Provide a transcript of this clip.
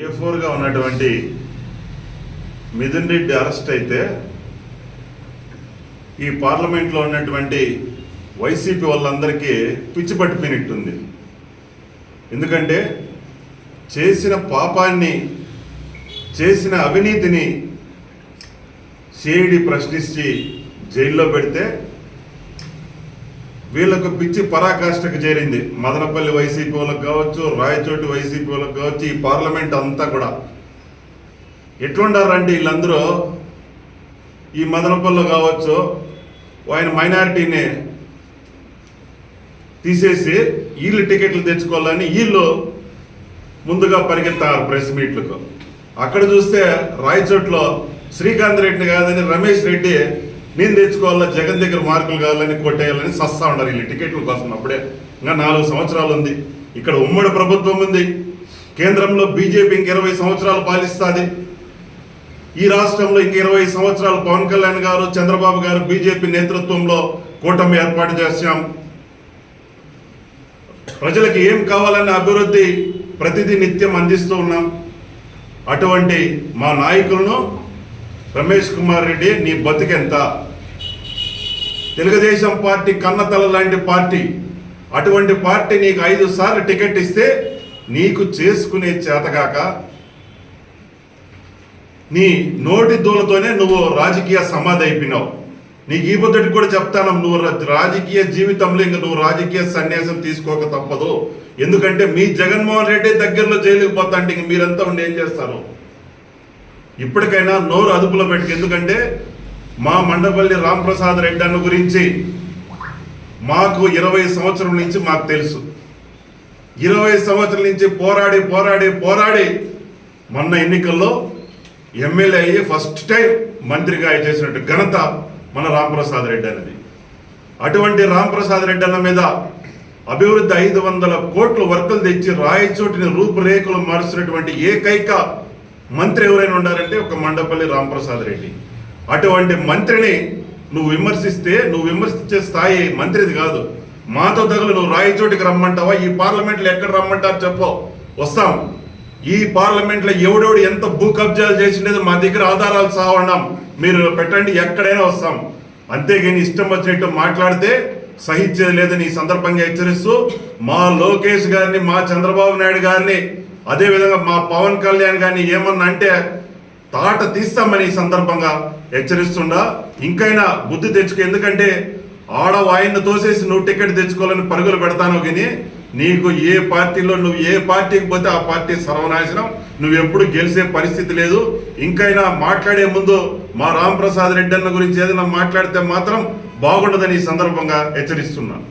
ఏ ఫోర్గా ఉన్నటువంటి మిథున్ రెడ్డి అరెస్ట్ అయితే ఈ పార్లమెంట్లో ఉన్నటువంటి వైసీపీ వాళ్ళందరికీ పిచ్చి పట్టిపోయినట్టుంది. ఎందుకంటే చేసిన పాపాన్ని చేసిన అవినీతిని సిఐడి ప్రశ్నించి జైల్లో పెడితే వీళ్ళకు పిచ్చి పరాకాష్ఠకు చేరింది. మదనపల్లి వైసీపీ వాళ్ళకి కావచ్చు రాయచోటి వైసీపీ వాళ్ళకి కావచ్చు ఈ పార్లమెంట్ అంతా కూడా. ఎట్లుండారండి వీళ్ళందరూ? ఈ మదనపల్లి కావచ్చు ఆయన మైనారిటీని తీసేసి వీళ్ళు టికెట్లు తెచ్చుకోవాలని వీళ్ళు ముందుగా పరిగెత్తారు ప్రెస్ మీట్లకు. అక్కడ చూస్తే రాయచోట్లో శ్రీకాంత్ రెడ్డిని కాదని రమేష్ రెడ్డి నేను తెచ్చుకోవాలా జగన్ దగ్గర మార్కులు కావాలని కొట్టేయాలని సస్తా ఉన్నారు వీళ్ళు టికెట్ల కోసం అప్పుడే ఇంకా నాలుగు సంవత్సరాలు ఉంది. ఇక్కడ ఉమ్మడి ప్రభుత్వం ఉంది. కేంద్రంలో బీజేపీ ఇంక ఇరవై సంవత్సరాలు పాలిస్తుంది. ఈ రాష్ట్రంలో ఇంక ఇరవై సంవత్సరాలు పవన్ కళ్యాణ్ గారు చంద్రబాబు గారు బీజేపీ నేతృత్వంలో కూటమి ఏర్పాటు చేశాం. ప్రజలకు ఏం కావాలన్న అభివృద్ధి ప్రతిదీ నిత్యం అందిస్తూ ఉన్నాం. అటువంటి మా నాయకులను రమేష్ కుమార్ రెడ్డి నీ బతికెంత? తెలుగుదేశం పార్టీ కన్నతల లాంటి పార్టీ. అటువంటి పార్టీ నీకు ఐదు సార్లు టికెట్ ఇస్తే నీకు చేసుకునే చేతగాక నీ నోటి దూలతోనే నువ్వు రాజకీయ సమాధి అయిపోయినావు. నీకు ఈ బుద్ధటి కూడా చెప్తాను నువ్వు రా- రాజకీయ జీవితంలో ఇంక నువ్వు రాజకీయ సన్యాసం తీసుకోక తప్పదు. ఎందుకంటే మీ జగన్మోహన్ రెడ్డి దగ్గరలో జైలుకి అంటే ఇంక మీరంతా ఉండి ఏం చేస్తారు? ఇప్పటికైనా నోరు అదుపులో పెట్టుకు ఎందుకంటే మా మండపల్లి రాంప్రసాద్ రెడ్డి అన్న గురించి మాకు ఇరవై సంవత్సరం నుంచి మాకు తెలుసు. ఇరవై సంవత్సరాల నుంచి పోరాడి పోరాడి పోరాడి మొన్న ఎన్నికల్లో ఎమ్మెల్యే అయ్యి ఫస్ట్ టైం మంత్రిగా చేసినట్టు ఘనత మన రాంప్రసాద్ రెడ్డి అనేది అటువంటి రాంప్రసాద్ రెడ్డి అన్న మీద అభివృద్ధి ఐదు వందల కోట్లు వర్కులు తెచ్చి రాయచోటిని రూపురేఖలు మారుస్తున్నటువంటి ఏకైక మంత్రి ఎవరైనా ఉన్నారంటే ఒక మండపల్లి రాంప్రసాద్ రెడ్డి. అటువంటి మంత్రిని నువ్వు విమర్శిస్తే నువ్వు విమర్శించే స్థాయి మంత్రిది కాదు. మాతో తగులు నువ్వు రాయచోటికి రమ్మంటావా? ఈ పార్లమెంట్లో ఎక్కడ రమ్మంటారు చెప్పు. వస్తాం. ఈ పార్లమెంట్లో ఎవడెవడు ఎంత భూ కబ్జాలు చేసిండేది మా దగ్గర ఆధారాలు సావన్నాం మీరు పెట్టండి ఎక్కడైనా వస్తాం. అంతేగాని ఇష్టం వచ్చినట్టు మాట్లాడితే సహించేది లేదని ఈ సందర్భంగా హెచ్చరిస్తూ మా లోకేష్ గారిని మా చంద్రబాబు నాయుడు గారిని అదేవిధంగా మా పవన్ కళ్యాణ్ గారిని ఏమన్నా అంటే తాట తీస్తామని ఈ సందర్భంగా హెచ్చరిస్తుండా ఇంకైనా బుద్ధి తెచ్చుకో ఎందుకంటే ఆడ వాయిన్ని తోసేసి నువ్వు టికెట్ తెచ్చుకోవాలని పరుగులు పెడతాను కానీ నీకు ఏ పార్టీలో నువ్వు ఏ పార్టీకి పోతే ఆ పార్టీ సర్వనాశనం నువ్వు ఎప్పుడు గెలిచే పరిస్థితి లేదు. ఇంకైనా మాట్లాడే ముందు మా రాంప్రసాద్ రెడ్డి అన్న గురించి ఏదైనా మాట్లాడితే మాత్రం బాగుండదని ఈ సందర్భంగా హెచ్చరిస్తున్నాను.